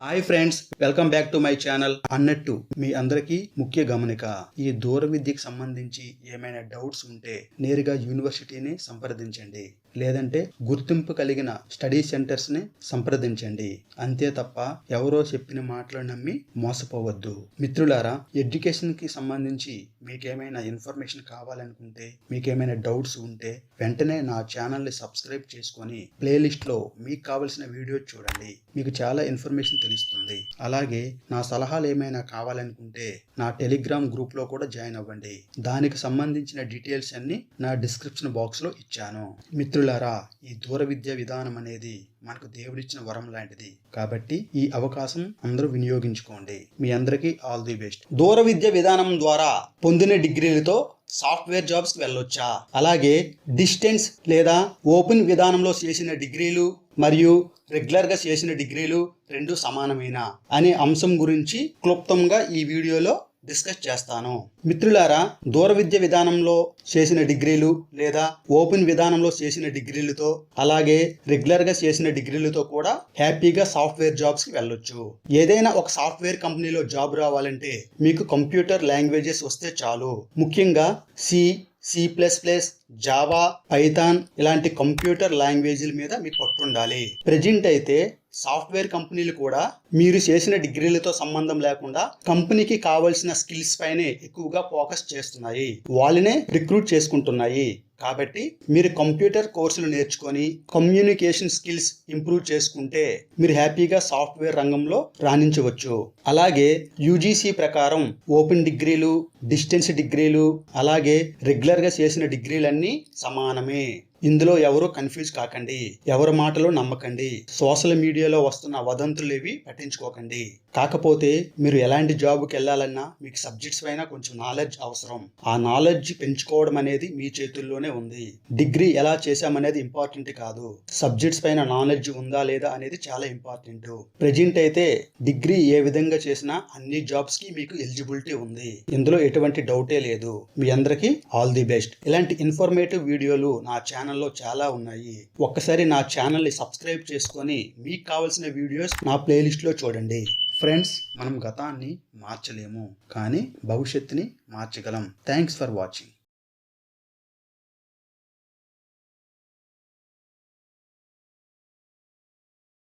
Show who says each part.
Speaker 1: Hi friends welcome back to my channel అన్నట్టు మీ అందరికీ ముఖ్య గమనిక ఈ దూర విద్యకు సంబంధించి ఏమైనా డౌట్స్ ఉంటే నేరుగా యూనివర్సిటీని సంప్రదించండి. లేదంటే గుర్తింపు కలిగిన స్టడీ సెంటర్స్ని సంప్రదించండి. అంతే తప్ప ఎవరో చెప్పిన మాటలు నమ్మి మోసపోవద్దు. మిత్రులారా ఎడ్యుకేషన్కి సంబంధించి మీకేమైనా ఇన్ఫర్మేషన్ కావాలనుకుంటే మీకేమైనా డౌట్స్ ఉంటే వెంటనే నా ఛానల్ని సబ్స్క్రైబ్ చేసుకొని ప్లేలిస్ట్లో మీకు కావలసిన వీడియో చూడండి. మీకు చాలా ఇన్ఫర్మేషన్ తెలుస్తుంది. అలాగే నా సలహాలు ఏమైనా కావాలనుకుంటే నా టెలిగ్రామ్ గ్రూప్లో కూడా జాయిన్ అవ్వండి. దానికి సంబంధించిన డీటెయిల్స్ అన్ని నా డిస్క్రిప్షన్ బాక్స్లో ఇచ్చాను మిత్రులారా ఈ దూర విద్య విధానం అనేది మనకు దేవుడిచ్చిన వరం లాంటిది. కాబట్టి ఈ అవకాశం అందరూ వినియోగించుకోండి. మీ అందరికీ ఆల్ ది బెస్ట్ దూర విద్య విధానం ద్వారా పొందిన డిగ్రీలతో సాఫ్ట్వేర్ జాబ్స్కి వెళ్ళొచ్చా? అలాగే డిస్టెన్స్ లేదా ఓపెన్ విధానంలో చేసిన డిగ్రీలు మరియు రెగ్యులర్గా చేసిన డిగ్రీలు రెండు సమానమేనా? అనే అంశం గురించి క్లుప్తంగా ఈ వీడియోలో డిస్కస్ చేస్తాను. మిత్రులారా దూర విద్య విధానంలో చేసిన డిగ్రీలు లేదా ఓపెన్ విధానంలో చేసిన డిగ్రీలతో అలాగే రెగ్యులర్గా చేసిన డిగ్రీలతో కూడా హ్యాపీగా సాఫ్ట్వేర్ జాబ్స్కి వెళ్ళొచ్చు. ఏదైనా ఒక సాఫ్ట్వేర్ కంపెనీలో జాబ్ రావాలంటే మీకు కంప్యూటర్ లాంగ్వేజెస్ వస్తే చాలు. ముఖ్యంగా C C plus plus Java Python ఇలాంటి కంప్యూటర్ లాంగ్వేజ్ల మీద మీకు పట్టుండాలి ప్రజెంట్ అయితే సాఫ్ట్వేర్ కంపెనీలు కూడా మీరు చేసిన డిగ్రీలతో సంబంధం లేకుండా కంపెనీకి కావాల్సిన స్కిల్స్ పైనే ఎక్కువగా ఫోకస్ చేస్తున్నాయి. వాళ్ళనే రిక్రూట్ చేసుకుంటున్నాయి. కాబట్టి మీరు కంప్యూటర్ కోర్సులు నేర్చుకొని కమ్యూనికేషన్ స్కిల్స్ ఇంప్రూవ్ చేసుకుంటే మీరు హ్యాపీగా సాఫ్ట్వేర్ రంగంలో రాణించవచ్చు. అలాగే యూజీసీ ప్రకారం ఓపెన్ డిగ్రీలు డిస్టెన్స్ డిగ్రీలు అలాగే రెగ్యులర్గా చేసిన డిగ్రీలన్నీ సమానమే. ఇందులో ఎవరు కన్ఫ్యూజ్ కాకండి ఎవరి మాటలు నమ్మకండి సోషల్ మీడియాలో వస్తున్న వదంతులు ఏవి పట్టించుకోకండి. కాకపోతే మీరు ఎలాంటి జాబ్కి వెళ్ళాలన్నా మీకు సబ్జెక్ట్స్ పైన కొంచెం నాలెడ్జ్ అవసరం. ఆ నాలెడ్జ్ పెంచుకోవడం అనేది మీ చేతుల్లోనే ఉంది. డిగ్రీ ఎలా చేశామనేది ఇంపార్టెంట్ కాదు. సబ్జెక్ట్స్ పైన నాలెడ్జ్ ఉందా లేదా అనేది చాలా ఇంపార్టెంట్ ప్రెజెంట్ అయితే డిగ్రీ ఏ విధంగా చేసినా అన్ని జాబ్స్కి మీకు ఎలిజిబిలిటీ ఉంది. ఇందులో ఎటువంటి డౌటే లేదు. మీ అందరికీ ఆల్ ది బెస్ట్ ఇలాంటి ఇన్ఫర్మేటివ్ వీడియోలు నా ఛానల్ ఛానల్లో చాలా ఉన్నాయి. ఒక్కసారి నా ఛానల్ని సబ్స్క్రైబ్ చేసుకొని మీకు కావాల్సిన వీడియోస్ నా ప్లేలిస్ట్లో చూడండి. ఫ్రెండ్స్ మనం గతాన్ని మార్చలేము. కానీ భవిష్యత్తుని మార్చగలం. Thanks for watching.